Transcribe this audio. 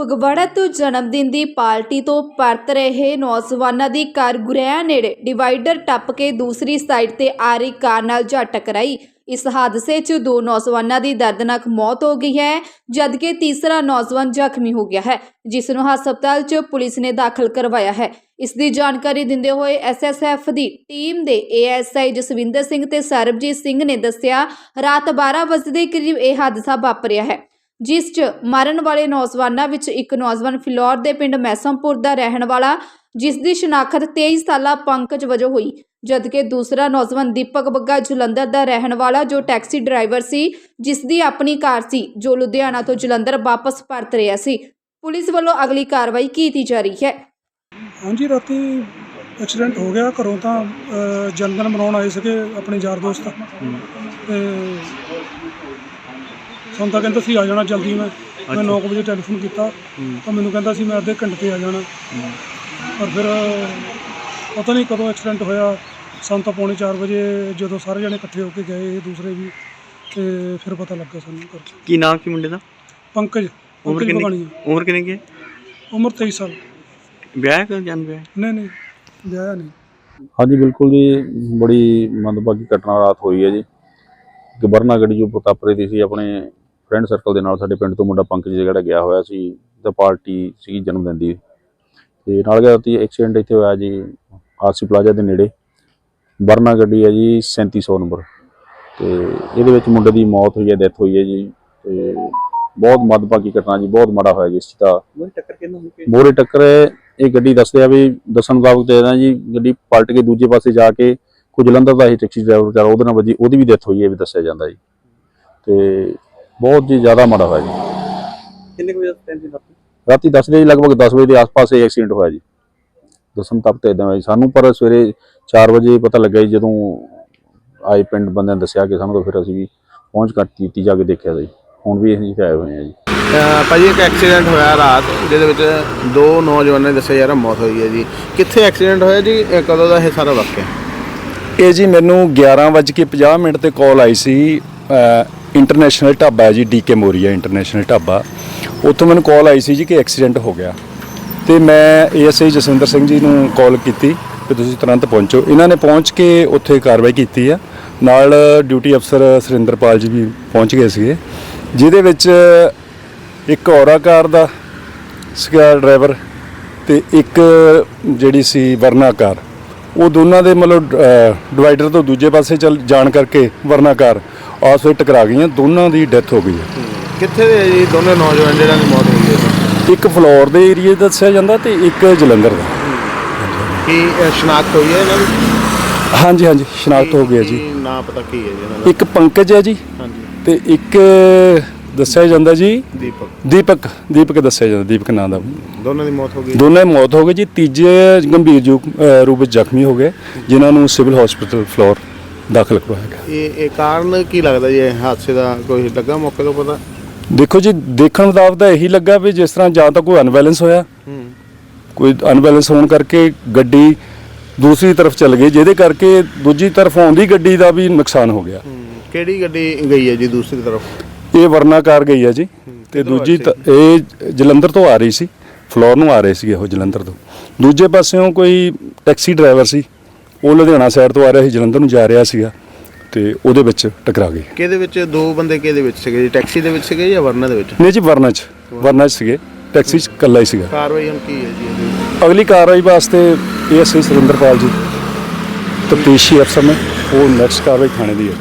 ਫਗਵਾੜਾ ਤੋਂ ਜਨਮ ਦਿਨ ਦੀ ਪਾਰਟੀ ਤੋਂ ਪਰਤ ਰਹੇ ਨੌਜਵਾਨਾਂ ਦੀ ਕਾਰ ਗੁਰੇਆ ਨੇੜੇ ਡਿਵਾਈਡਰ ਟੱਪ ਕੇ ਦੂਸਰੀ ਸਾਈਡ ਤੇ ਆ ਰਹੀ ਕਾਰ ਨਾਲ ਜਾ ਟਕਰਾਈ। ਇਸ ਹਾਦਸੇ 'ਚ ਦੋ ਨੌਜਵਾਨਾਂ ਦੀ ਦਰਦਨਾਕ ਮੌਤ ਹੋ ਗਈ ਹੈ, ਜਦਕਿ ਤੀਸਰਾ ਨੌਜਵਾਨ ਜ਼ਖਮੀ ਹੋ ਗਿਆ ਹੈ, ਜਿਸ ਨੂੰ ਹਸਪਤਾਲ 'ਚ ਪੁਲਿਸ ਨੇ ਦਾਖਲ ਕਰਵਾਇਆ ਹੈ। ਇਸ ਦੀ ਜਾਣਕਾਰੀ ਦਿੰਦੇ ਹੋਏ ਐਸਐਸਐਫ ਦੀ ਟੀਮ ਦੇ ਏਐਸਆਈ ਜਸਵਿੰਦਰ ਸਿੰਘ ਤੇ ਸਰਬਜੀਤ ਸਿੰਘ ਨੇ ਦੱਸਿਆ, ਰਾਤ 12 ਵਜੇ ਦੇ ਕਰੀਬ ਇਹ ਹਾਦਸਾ ਵਾਪਰਿਆ ਹੈ। ਜਿਸ 'ਚ ਮਰਨ ਵਾਲੇ ਨੌਜਵਾਨਾਂ ਵਿੱਚ ਇੱਕ ਨੌਜਵਾਨ ਫਿਲੌਰ ਦੇ ਪਿੰਡ ਮੈਸਮਪੁਰ ਦਾ ਰਹਿਣ ਵਾਲਾ ਜਿਸ ਦੀ ਸ਼ਨਾਖਤ 23 ਸਾਲਾ ਪੰਕਜ ਵਜੋਂ ਹੋਈ ਜਦਕਿ ਦੂਸਰਾ ਨੌਜਵਾਨ ਦੀਪਕ ਬੱਗਾ ਜਲੰਧਰ ਦਾ ਰਹਿਣ ਵਾਲਾ ਜੋ ਟੈਕਸੀ ਡਰਾਈਵਰ ਸੀ ਜਿਸ ਦੀ ਆਪਣੀ ਕਾਰ ਸੀ ਜੋ ਲੁਧਿਆਣਾ ਤੋਂ ਜਲੰਧਰ ਵਾਪਸ ਪਰਤ ਰਿਹਾ ਸੀ। ਪੁਲਿਸ ਵੱਲੋਂ ਅਗਲੀ ਕਾਰਵਾਈ ਕੀਤੀ ਜਾ ਰਹੀ ਹੈ। ਹਾਂਜੀ ਰਾਤੀ ਐਕਸੀਡੈਂਟ ਹੋ ਗਿਆ ਘਰੋਂ ਤਾਂ ਅ, ਜਨਮ ਦਿਨ ਮਨਾਉਣ ਆਏ ਸੀਗੇ ਆਪਣੇ ਯਾਰ ਦੋਸਤ। ਤੇ ਸਾਨੂੰ ਤਾਂ ਕਹਿੰਦਾ ਸੀ ਆ ਜਾਣਾ ਜਲਦੀ। ਮੈਂ ਮੈਂ 9 ਵਜੇ ਟੈਲੀਫੋਨ ਕੀਤਾ। ਤਾਂ ਮੈਨੂੰ ਕਹਿੰਦਾ ਸੀ ਮੈਂ ਅੱਧੇ ਘੰਟੇ 'ਤੇ ਆ ਜਾਣਾ। ਪਰ ਫਿਰ ਪਤਾ ਨਹੀਂ ਕਦੋਂ ਐਕਸੀਡੈਂਟ ਹੋਇਆ। ਸਾਨੂੰ ਤਾਂ ਪੌਣੇ 4 ਵਜੇ ਜਦੋਂ ਸਾਰੇ ਜਣੇ ਇਕੱਠੇ ਹੋ ਕੇ ਗਏ ਇਹ ਦੂਸਰੇ ਵੀ ਤੇ ਫਿਰ ਪਤਾ ਲੱਗਾ ਸਾਨੂੰ। ਕੀ ਨਾਮ ਕੀ ਮੁੰਡੇ ਦਾ? ਪੰਕਜ। ਉਮਰ ਕਿੰਨੀ ਉਮਰ ਕਿੰਨੀ ਕੀ ਹੈ? ਉਮਰ 23 ਸਾਲ। ਵਿਆਹ ਕਰ ਜਨ ਵਿਆਹ ਨਹੀਂ ਨਹੀਂ ਵਿਆਹਿਆ ਨਹੀਂ। ਹਾਂਜੀ ਬਿਲਕੁਲ ਜੀ ਬੜੀ ਮੰਦਭਾਗੀ ਘਟਨਾ ਰਾਤ ਹੋਈ ਹੈ ਜੀ। ਕਿ ਵਰਨਾ ਗੱਡੀ ਜੋ ਪ੍ਰਤਾਪਰੇ ਦੀ ਸੀ ਆਪਣੇ ਫਰੈਂਡ ਸਰਕਲ ਦੇ ਨਾਲ ਸਾਡੇ ਪਿੰਡ ਤੋਂ ਮੁੰਡਾ ਪੰਕਜ ਜਿਹੜਾ ਗਿਆ ਹੋਇਆ ਸੀ ਤੇ ਪਾਰਟੀ ਸੀ ਜਨਮ ਦਿਨ ਦੀ। ਤੇ ਨਾਲ ਗਿਆ ਤੀ ਐਕਸੀਡੈਂਟ ਇੱਥੇ ਹੋਇਆ ਜੀ ਆਰਸੀ ਪਲਾਜ਼ਾ ਦੇ ਨੇੜੇ। ਵਰਨਾ ਗੱਡੀ ਹੈ ਜੀ 3700 ਨੰਬਰ। ਤੇ ਇਹਦੇ ਵਿੱਚ ਮੁੰਡੇ ਦੀ ਮੌਤ ਹੋਈ ਹੈ ਡੈਥ ਹੋਈ ਹੈ ਜੀ। ਤੇ ਬਹੁਤ ਮੰਦਭਾਗੀ ਘਟਨਾ ਜੀ ਬਹੁਤ ਮਾੜਾ ਹੋਇਆ ਜੀ ਇਸ ਤਾਂ ਉਹ ਟੱਕਰ ਕਿੰਨਾ ਹੋਈ? ਮੋਰੇ ਟੱਕਰ ਇਹ ਗੱਡੀ ਦੱਸਦੇ ਆ ਵੀ ਦੱਸਣ ਮੁਤਾਬਕ ਤੇ ਨਾ ਜੀ ਗੱਡੀ ਪਲਟ ਕੇ ਦੂਜੇ ਪਾਸੇ ਜਾ ਕੇ ਕੁਝ ਜਲੰਧਰ ਦਾ ਹੀ ਟੈਕਸੀ ਡਰਾਈਵਰ ਵਿਚਾਰਾ ਉਹਦੇ ਨਾਲ ਵੱਜੀ ਉਹਦੀ ਵੀ ਡੈਥ ਹੋਈ ਹੈ ਵੀ ਦੱਸਿਆ ਜਾਂਦਾ ਜੀ। ਤੇ ਬਹੁਤ ਜੀ ਜ਼ਿਆਦਾ ਮਾੜਾ ਹੋਇਆ ਜੀ। ਕਿੰਨੇ ਕੁ ਵਜੇ ਟਾਈਮ ਸੀ ਰਾਤੀ ਰਾਤੀ ਦੱਸਦੇ ਜੀ ਲਗਭਗ 10 ਵਜੇ ਦੇ ਆਸ-ਪਾਸ ਇਹ ਐਕਸੀਡੈਂਟ ਹੋਇਆ ਜੀ। ਦੱਸਣ ਮੁਤਾਬਕ ਤੇ ਇਦਾਂ ਹੋਇਆ ਜੀ। ਸਾਨੂੰ ਪਰ ਸਵੇਰੇ 4 ਵਜੇ ਪਤਾ ਲੱਗਾ ਜੀ ਜਦੋਂ ਆਏ ਪਿੰਡ ਬੰਦਿਆਂ ਨੇ ਦੱਸਿਆ ਕਿ ਸਾਨੂੰ ਤਾਂ ਫਿਰ ਅਸੀਂ ਵੀ ਪਹੁੰਚ ਕਰ ਕੀਤੀ ਜਾ ਕੇ ਦੇਖਿਆ ਜੀ। ਹੁਣ ਵੀ ਅਸੀਂ ਆਏ ਹੋਏ ਹਾਂ ਜੀ। ਭਾਜੀ ਇੱਕ ਐਕਸੀਡੈਂਟ ਹੋਇਆ ਰਾਤ ਜਿਹਦੇ ਵਿੱਚ ਦੋ ਨੌਜਵਾਨਾਂ ਦੀ ਦੱਸਿਆ ਜਾ ਰਿਹਾ ਮੌਤ ਹੋਈ ਹੈ ਜੀ। ਕਿੱਥੇ ਐਕਸੀਡੈਂਟ ਹੋਇਆ ਜੀ? ਇਹ ਕਦੋਂ ਦਾ ਇਹ ਸਾਰਾ ਵਾਕਿਆ? ਇਹ ਜੀ ਮੈਨੂੰ 11:50 ਮਿੰਟ ਤੇ ਕਾਲ ਆਈ ਸੀ। ਇੰਟਰਨੈਸ਼ਨਲ ਢਾਬਾ ਹੈ ਜੀ ਡੀਕੇ ਮੋਰੀਆ ਇੰਟਰਨੈਸ਼ਨਲ ਢਾਬਾ। ਉੱਥੋਂ ਮੈਨੂੰ ਕਾਲ ਆਈ ਸੀ ਜੀ ਕਿ ਐਕਸੀਡੈਂਟ ਹੋ ਗਿਆ। ਤੇ ਮੈਂ ਏਐਸਆਈ ਜਸਵਿੰਦਰ ਸਿੰਘ ਜੀ ਨੂੰ ਕਾਲ ਕੀਤੀ ਕਿ ਤੁਸੀਂ ਤੁਰੰਤ ਪਹੁੰਚੋ। ਇਹਨਾਂ ਨੇ ਪਹੁੰਚ ਕੇ ਉੱਥੇ ਕਾਰਵਾਈ ਕੀਤੀ ਆ। ਨਾਲ ਡਿਊਟੀ ਅਫਸਰ ਸੁਰਿੰਦਰਪਾਲ ਜੀ ਵੀ ਪਹੁੰਚ ਗਏ ਸੀਗੇ, ਜਿਹਦੇ ਵਿੱਚ ਇੱਕ ਔਰਾ ਕਾਰ ਦਾ ਸੀਗਾ ਡਰਾਈਵਰ ਤੇ ਇੱਕ ਜਿਹੜੀ ਸੀ ਵਰਨਾ ਕਾਰ। ਉਹ ਦੋਨਾਂ ਦੇ ਮਤਲਬ ਡਿਵਾਈਡਰ ਤੋਂ ਦੂਜੇ ਪਾਸੇ ਚੱਲ ਜਾਣ ਕਰਕੇ ਵਰਨਾ ਕਾਰ ਆਪਸ ਵਿੱਚ ਟਕਰਾ ਗਈਆਂ ਦੋਨਾਂ ਦੀ ਡੈਥ ਹੋ ਗਈ ਹੈ। ਕਿੱਥੇ ਦੇ ਜੀ? ਦੋਨੇ ਨੌਜਵਾਨ ਜਿਹਨਾਂ ਦੀ ਮੌਤ ਹੋਈ ਹੈ ਇੱਕ ਫਲੋਰ ਦੇ ਏਰੀਏ ਦਾ ਦੱਸਿਆ ਜਾਂਦਾ ਤੇ ਇੱਕ ਜਲੰਧਰ ਦਾ। ਕੀ ਅ, ਸ਼ਨਾਖਤ ਹੋਈ ਹੈ ਇਹਨਾਂ ਦੀ? ਹਾਂਜੀ ਹਾਂਜੀ ਸ਼ਨਾਖਤ ਹੋ ਗਿਆ ਜੀ। ਕੀ ਨਾਂ ਪਤਾ ਕੀ ਹੈ ਜੀ ਇਹਨਾਂ ਦਾ? ਇੱਕ ਪੰਕਜ ਹੈ ਜੀ ਹਾਂਜੀ। ਤੇ ਇੱਕ ਦੱਸਿਆ ਜਾਂਦਾ ਜੀ ਦੀਪਕ। ਦੀਪਕ ਦੀਪਕ ਦੱਸਿਆ ਜਾਂਦਾ ਦੀਪਕ ਨਾਂ ਦਾ। ਦੋਨਾਂ ਦੀ ਮੌਤ ਹੋ ਗਈ? ਦੋਨੇ ਮੌਤ ਹੋ ਗਈ ਜੀ ਤੀਜੇ ਗੰਭੀਰ ਜੂ- ਅਹ ਰੂਪ ਵਿੱਚ ਜ਼ਖਮੀ ਹੋ ਗਏ ਜਿਨ੍ਹਾਂ ਨੂੰ ਸਿਵਲ ਹਸਪੀਟਲ ਫਲੋਰ ਦਾਖਲ ਕਰਵਾਇਆ ਗਿਆ। ਇਹ ਇਹ ਕਾਰਨ ਕੀ ਲੱਗਦਾ ਜੀ ਇਹ ਹਾਦਸੇ ਦਾ? ਕੋਈ ਲੱਗਾ ਮੌਕੇ ਤੋਂ ਪਤਾ? ਦੇਖੋ ਜੀ ਦੇਖਣ ਮੁਤਾਬਕ ਤਾਂ ਇਹੀ ਲੱਗਾ ਵੀ ਜਿਸ ਤਰ੍ਹਾਂ ਜਾਂ ਤਾਂ ਕੋਈ ਅਨਬੈਲੈਂਸ ਹੋਇਆ। ਹੂੰ। ਕੋਈ ਅਨਬੈਲੈਂਸ ਹੋਣ ਕਰਕੇ ਗੱਡੀ ਦੂਸਰੀ ਤਰਫ ਚੱਲ ਗਈ ਜਿਹਦੇ ਕਰਕੇ ਦੂਜੀ ਤਰਫ ਆਉਂਦੀ ਗੱਡੀ ਦਾ ਵੀ ਨੁਕਸਾਨ ਹੋ ਗਿਆ। ਕਿਹੜੀ ਗੱਡੀ ਗਈ ਹੈ ਜੀ ਦੂਸਰੀ ਤਰਫ? ਇਹ ਵਰਨਾ ਕਾਰ ਗਈ ਹੈ ਜੀ। ਤੇ ਕਿੱਧਰੋਂ ਦੂਜੀ ਤ- ਇਹ ਜਲੰਧਰ ਤੋਂ ਆ ਰਹੀ ਸੀ। ਫਲੋਰ ਨੂੰ ਆ ਰਹੇ ਸੀ ਉਹ ਜਲੰਧਰ ਤੋਂ। ਦੂਜੇ ਪਾਸਿਓਂ ਕੋਈ ਟੈਕਸੀ ਡਰਾਈਵਰ ਸੀ। ਉਹ ਲੁਧਿਆਣਾ ਸਾਈਡ ਤੋਂ ਆ ਰਿਹਾ ਸੀ ਜਲੰਧਰ ਨੂੰ ਜਾ ਰਿਹਾ ਸੀਗਾ ਤੇ ਉਹਦੇ ਵਿੱਚ ਟਕਰਾ ਗਈ। ਕਿਹਦੇ ਵਿੱਚ? ਦੋ ਬੰਦੇ ਕਿਹਦੇ ਵਿੱਚ ਸੀਗੇ ਜੀ? ਟੈਕਸੀ ਦੇ ਵਿੱਚ ਸੀਗੇ ਜਾਂ ਵਰਨਾ ਦੇ ਵਿੱਚ? ਨਹੀਂ ਜੀ ਵਰਨਾ ਚ ਵਰਨਾ ਚ ਸੀਗੇ। ਟੈਕਸੀ ਚ ਇਕੱਲਾ ਹੀ ਸੀਗਾ। ਕਾਰਵਾਈ ਹੁਣ ਕੀ ਹੈ ਜੀ ਇਹਦੀ ਅਗਲੀ ਕਾਰਵਾਈ ਵਾਸਤੇ ਏਐਸਆਈ ਸੁਰਿੰਦਰਪਾਲ ਜੀ ਤਪਤੀਸ਼ੀ ਅਫਸਰ ਨੇ ਉਹ ਨੈਕਸਟ ਕਾਰਵਾਈ ਥਾਣੇ ਦੀ ਹੈ।